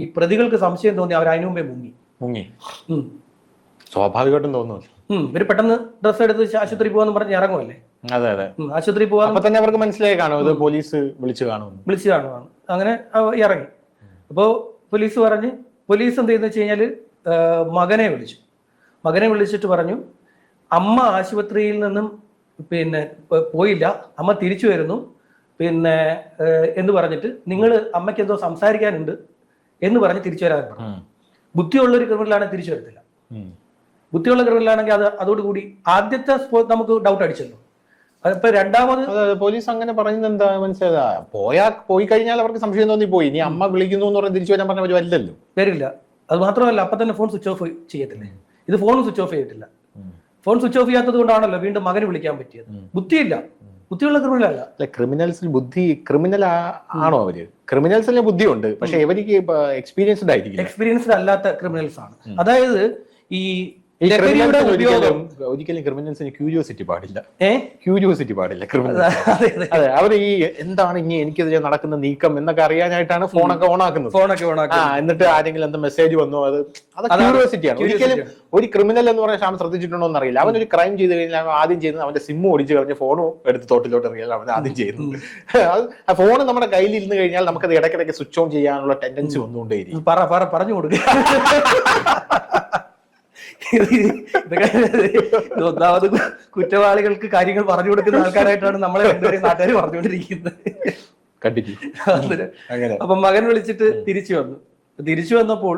ഈ പ്രതികൾക്ക് സംശയം തോന്നി അവർ അതിനു മുമ്പേ മുങ്ങി. മുങ്ങി. സ്വാഭാവികമായിട്ടും തോന്നുന്നു. ഇവർ പെട്ടെന്ന് ഡ്രസ് എടുത്ത് ആശുപത്രി പോവാന്ന് പറഞ്ഞ് ഇറങ്ങുമല്ലേ അതെ അതെ. ആശുപത്രി പോവാൻ അപ്പൊ തന്നെ അവർക്ക് മനസ്സിലായി കാണും ഇത് പോലീസ് വിളിച്ചു കാണും വിളിച്ചു കാണുവാണ്. അങ്ങനെ ഇറങ്ങി. അപ്പോൾ പോലീസ് പറഞ്ഞ് പോലീസ് എന്ത് ചെയ്യുന്ന വെച്ച് കഴിഞ്ഞാൽ മകനെ വിളിച്ചു. മകനെ വിളിച്ചിട്ട് പറഞ്ഞു അമ്മ ആശുപത്രിയിൽ നിന്നും പിന്നെ പോയില്ല. അമ്മ തിരിച്ചു വരുന്നു. പിന്നെ എന്ന് പറഞ്ഞിട്ട് നിങ്ങൾ അമ്മയ്ക്ക് എന്തോ സംസാരിക്കാനുണ്ട്. എന്ന് പറഞ്ഞ് തിരിച്ചു വരാൻ പറഞ്ഞു. ബുദ്ധിയുള്ള ഒരു ക്രിമിനലാണെങ്കിൽ തിരിച്ചു വരത്തില്ല. ബുദ്ധിയുള്ള ക്രിമിനലാണെങ്കിൽ അത് അതോടുകൂടി ആദ്യത്തെ നമുക്ക് ഡൗട്ട് അടിച്ചല്ലോ. അതിപ്പോ രണ്ടാമത് പോലീസ് അങ്ങനെ പറയുന്നത് എന്താ മനസ്സിലായ പോയാ പോയി കഴിഞ്ഞാൽ അവർക്ക് സംശയം തോന്നി പോയി ഇനി അമ്മ വിളിക്കുന്നു എന്ന് പറഞ്ഞ് തിരിച്ചു വരാൻ പറഞ്ഞ ഒരു വരില്ലല്ലോ വരില്ല. അത് മാത്രമല്ല അപ്പൊ തന്നെ ഫോൺ സ്വിച്ച് ഓഫ് ചെയ്യത്തില്ലേ? ഇത് ഫോൺ സ്വിച്ച് ഓഫ് ചെയ്തിട്ടില്ല. ഫോൺ സ്വിച്ച് ഓഫ് ചെയ്യാത്തത് കൊണ്ടാണല്ലോ വീണ്ടും മകന് വിളിക്കാൻ പറ്റിയത്. ബുദ്ധിയില്ല. ബുദ്ധിയുള്ള ക്രിമിനലല്ല. അല്ല ക്രിമിനൽസിൽ ബുദ്ധി ക്രിമിനൽ ആണോ അവർ? ക്രിമിനൽസിന് ബുദ്ധിയുണ്ട് പക്ഷെ ഇവർക്ക് എക്സ്പീരിയൻസ്ഡ് ആയിരിക്കും എക്സ്പീരിയൻസ്ഡ് അല്ലാത്ത ക്രിമിനൽസ് ആണ്. അതായത് ഈ ഈ ലഹരിയുടെ ഉപയോഗം. ഒരിക്കലും ക്രിമിനൽസിന് ക്യൂരിയോസിറ്റി പാടില്ല. ക്യൂരിയോസിറ്റി പാടില്ല ക്രിമിനൽ അതെ അവർ ഈ എന്താണ് ഇനി എനിക്കെതിരെ നടക്കുന്ന നീക്കം എന്നൊക്കെ അറിയാനായിട്ടാണ് ഫോണൊക്കെ ഓൺ ആക്കുന്നത്. ഫോണൊക്കെ ആ ഓണാക്കി എന്നിട്ട് ആരെങ്കിലും എന്താ മെസ്സേജ് വന്നു അത് ക്യൂരിയോസിറ്റിയാണ് ഒരിക്കലും ഒരു ക്രിമിനൽ എന്ന് പറഞ്ഞാൽ ശ്യാം ശ്രദ്ധിച്ചിട്ടുണ്ടോ എന്ന് അറിയില്ല. അവൻ ഒരു ക്രൈം ചെയ്ത് കഴിഞ്ഞാൽ ആദ്യം ചെയ്യുന്നത് അവന്റെ സിമ്മ് ഒടിച്ച് കളഞ്ഞ് ഫോണും എടുത്ത് തോട്ടിലോട്ട് എറിയാൻ അവൻ ആദ്യം ചെയ്യുന്നത്. ആ ഫോൺ നമ്മുടെ കയ്യിൽ ഇരുന്ന് കഴിഞ്ഞാൽ നമുക്കത് ഇടയ്ക്കിടയ്ക്ക് സ്വിച്ച് ഓൺ ചെയ്യാനുള്ള ടെൻഡൻസി വന്നുകൊണ്ടേയിരിക്കും. പറ പറ പറഞ്ഞു കൊടുക്കുക ഒന്നാമത് കുറ്റവാളികൾക്ക് കാര്യങ്ങൾ പറഞ്ഞു കൊടുക്കുന്ന ആൾക്കാരായിട്ടാണ് നമ്മളെ രണ്ടുപേരും നാട്ടുകാർ പറഞ്ഞുകൊണ്ടിരിക്കുന്നത്. അപ്പൊ മകൻ വിളിച്ചിട്ട് തിരിച്ചു വന്നു. തിരിച്ചു വന്നപ്പോൾ